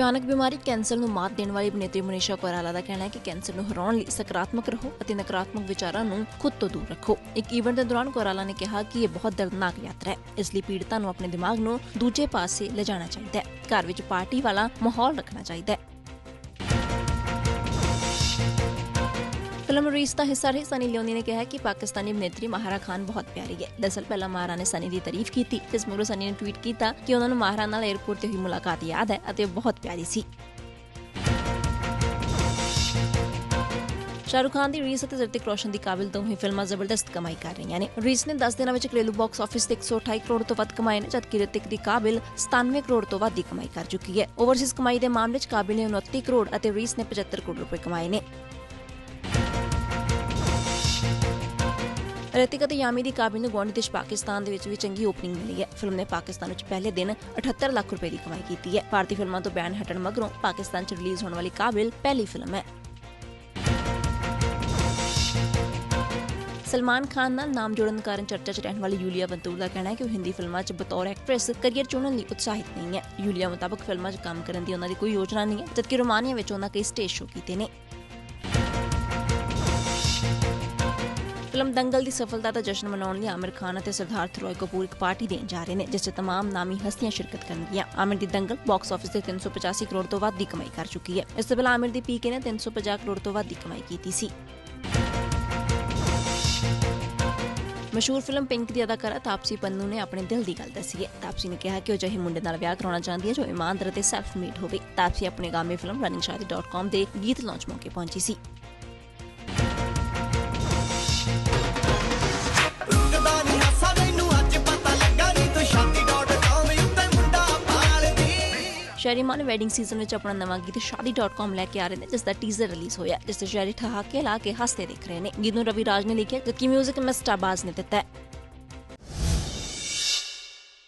ਭਿਆਨਕ ਬਿਮਾਰੀ ਕੈਂਸਰ ਨੂੰ ਮਾਤ ਦੇਣ ਵਾਲੀ ਅਭਿਨੇਤਰੀ ਮਨੀਸ਼ਾ ਕੋਇਰਾਲਾ ਦਾ ਕਹਿਣਾ ਹੈ ਕਿ ਕੈਂਸਰ ਨੂੰ ਹਰਾਉਣ ਲਈ ਸਕਾਰਾਤਮਕ ਰਹੋ ਅਤੇ ਨਕਾਰਾਤਮਕ ਵਿਚਾਰਾਂ ਨੂੰ ਖੁਦ ਤੋਂ ਦੂਰ ਰੱਖੋ। ਇੱਕ ਈਵੈਂਟ ਦੇ ਦੌਰਾਨ ਕੋਇਰਾਲਾ ਨੇ ਕਿਹਾ ਕਿ ਇਹ ਬਹੁਤ ਦਰਦਨਾਕ ਯਾਤਰਾ ਹੈ। ਇਸ ਲਈ ਪੀੜਤਾਂ ਨੂੰ ਆਪਣੇ ਦਿਮਾਗ ਨੂੰ ਦੂਜੇ ਪਾਸੇ ਲਿਜਾਣਾ ਚਾਹੀਦਾ ਹੈ। ਘਰ ਵਿੱਚ ਪਾਰਟੀ ਵਾਲਾ ਮਾਹੌਲ ਰੱਖਣਾ ਚਾਹੀਦਾ ਹੈ। ਫਿਲਮ ਰੀਸ ਦਾ ਹਿੱਸਾ ਰਹੀ ਸਨੀ ਲਿਓਨੀ ਨੇ ਕਿਹਾ ਕਿ ਪਾਕਿਸਤਾਨੀ ਅਭਿਨੇਤਰੀ ਮਾਹਰਾ ਖਾਨ ਬਹੁਤ ਪਿਆਰੀ ਹੈ। ਦਰਅਸਲ ਪਹਿਲਾਂ ਮਾਹਰਾ ਨੇ ਸਨੀ ਦੀ ਤਾਰੀਫ ਕੀਤੀ ਜਿਸ ਮਗਰੋਂ ਸਨੀ ਨੇ ਟਵੀਟ ਕੀਤਾ ਕਿ ਉਹਨਾਂ ਨੂੰ ਮਾਹਰਾ ਨਾਲ 에ਅਰਪੋਰਟ ਤੇ ਹੋਈ ਮੁਲਾਕਾਤ ਯਾਦ ਹੈ ਅਤੇ ਬਹੁਤ ਪਿਆਰੀ ਸੀ। ਸ਼ਾਹਰੁਖ ਖਾਨ ਦੀ ਰੀਸ ਅਤੇ ਰਿਤਿਕ ਰੋਸ਼ਨ ਦੀ ਕਾਬਿਲ ਦੋਵੇਂ ਫਿਲਮਾਂ ਜ਼ਬਰਦਸਤ ਕਮਾਈ ਕਰ ਰਹੀਆਂ ਨੇ। ਰੀਸ ਨੇ 10 ਦਿਨਾਂ ਵਿੱਚ ਘਰੇਲੂ ਬਾਕਸ ਆਫਿਸ ਤੇ 128 ਕਰੋੜ ਤੋਂ ਵੱਧ ਕਮਾਏ ਨੇ, ਜਦਕਿ ਰਿਤਿਕ ਦੀ ਕਾਬਿਲ 97 ਕਰੋੜ ਤੋਂ ਵੱਧ ਦੀ ਕਮਾਈ ਕਰ ਚੁੱਕੀ ਹੈ। ਓਵਰਸੀਜ਼ ਕਮਾਈ ਦੇ ਮਾਮਲੇ 'ਚ ਕਾਬਿਲ ਨੇ 29 ਕਰੋੜ ਅਤੇ ਰੀਸ ਨੇ 75 ਕਰੋੜ ਰੁਪਏ ਕਮਾਏ ਨੇ। ਰਿਤਿਕ ਅਤੇ ਯਾਮੀ ਦੀ ਕਾਬਿਲ ਨੂੰ ਗੁਆਂਢੀ ਦੇਸ਼ ਪਾਕਿਸਤਾਨ ਦੇ ਵਿੱਚ ਵੀ ਚੰਗੀ ਓਪਨਿੰਗ ਮਿਲੀ ਹੈ। ਫਿਲਮ ਨੇ ਪਾਕਿਸਤਾਨ ਵਿੱਚ ਪਹਿਲੇ ਦਿਨ 78 ਲੱਖ ਰੁਪਏ ਦੀ ਕਮਾਈ ਕੀਤੀ ਹੈ। ਭਾਰਤੀ ਫਿਲਮਾਂ ਤੋਂ ਬੈਨ ਹਟਣ ਮਗਰੋਂ ਪਾਕਿਸਤਾਨ 'ਚ ਰਿਲੀਜ਼ ਹੋਣ ਵਾਲੀ ਕਾਬਿਲ ਪਹਿਲੀ ਫਿਲਮ ਹੈ। ਸਲਮਾਨ ਖਾਨ ਨਾਲ ਨਾਮ ਜੋੜਨ ਕਾਰਨ ਚਰਚਾ 'ਚ ਰਹਿਣ ਵਾਲੀ ਯੂਲੀਆ ਵੰਤੂਰ ਦਾ ਕਹਿਣਾ ਹੈ ਕਿ ਉਹ ਹਿੰਦੀ ਫਿਲਮਾਂ 'ਚ ਬਤੌਰ ਐਕਟ੍ਰੈਸ ਕੈਰੀਅਰ ਚੁਣਨ ਲਈ ਉਤਸ਼ਾਹਿਤ ਨਹੀਂ ਹੈ। ਯੂਲੀਆ ਮੁਤਾਬਕ ਫਿਲਮਾਂ 'ਚ ਕੰਮ ਕਰਨ ਦੀ ਉਹਨਾਂ ਦੀ ਕੋਈ ਯੋਜਨਾ ਨਹੀਂ ਹੈ, ਜਦਕਿ ਰੋਮਾਨੀਆ ਵਿੱਚ ਉਹਨਾਂ ਕਈ ਸਟੇਜ ਸ਼ੋਅ ਕੀਤੇ ਨੇ। ਫਿਲਮ ਦੰਗਲ ਦੀ ਸਫਲਤਾ ਦਾ ਜਸ਼ਨ ਮਨਾਉਣ ਲਈ ਆਮਿਰ ਖਾਨ ਅਤੇ ਸਿਧਾਰਥ ਰੋਏ ਕਪੂਰ ਇੱਕ ਪਾਰਟੀ ਦੇਣ ਜਾ ਰਹੇ ਨੇ ਜਿਸ 'ਚ तमाम ਨਾਮੀ ਹਸਤੀਆਂ ਸ਼ਿਰਕਤ ਕਰਨਗੀਆਂ ਆਮਿਰ ਦੀ ਦੰਗਲ ਬਾਕਸ ਆਫਿਸ ਤੇ 385 ਕਰੋੜ ਤੋਂ ਵੱਧ ਦੀ ਕਮਾਈ ਕਰ ਚੁੱਕੀ ਹੈ ਇਸ ਤੋਂ ਪਹਿਲਾਂ ਆਮਿਰ ਦੀ ਪੀਕੇ ਨੇ 350 ਕਰੋੜ ਤੋਂ ਵੱਧ ਦੀ ਕਮਾਈ ਕੀਤੀ ਸੀ ਮਸ਼ਹੂਰ ਫਿਲਮ ਪਿੰਕ ਦੀ ਅਦਾਕਾਰਾ ਤਾਪਸੀ ਪੰਨੂ ਨੇ ਆਪਣੇ ਦਿਲ ਦੀ ਗੱਲ ਦੱਸੀ ਹੈ ਤਾਪਸੀ ਨੇ ਕਿਹਾ ਕਿ ਉਹ ਜਿਹੇ ਮੁੰਡੇ ਨਾਲ ਵਿਆਹ ਕਰਾਉਣਾ ਚਾਹੁੰਦੀ ਹੈ ਜੋ ਇਮਾਨਦਾਰ ਅਤੇ ਸੈਲਫ ਮੇਡ ਹੋਵੇ ਤਾਪਸੀ ਆਪਣੇ ਗਾਮੇ ਫਿਲਮ runningshaadi.com ਦੇ ਗੀਤ ਲਾਂਚ ਮੌਕੇ ਪਹੁੰਚੀ ਸੀ ਸ਼ੈਰੀ ਮਾਨ ਵੈਡਿੰਗ ਸੀਜ਼ਨ ਵਿੱਚ ਆਪਣਾ ਨਵਾਂ ਗੀਤ shaadi.com ਲੈ ਕੇ ਆ ਰਹੇ ਨੇ, ਜਿਸ ਦਾ ਟੀਜ਼ਰ ਰਿਲੀਜ਼ ਹੋਇਆ ਜਿਸ ਤੇ ਸ਼ੈਰੀ ਠਹਾਕੇ ਲਾ ਕੇ ਹੱਸਦੇ ਦਿਖ ਰਹੇ ਨੇ। ਗੀਤ ਨੂੰ ਰਵੀ ਰਾਜ ਨੇ ਲਿਖਿਆ, ਜਦਕਿ 뮤직 ਮਿਸਟਰ ਬਾਜ਼ ਨੇ ਦਿੱਤਾ ਹੈ।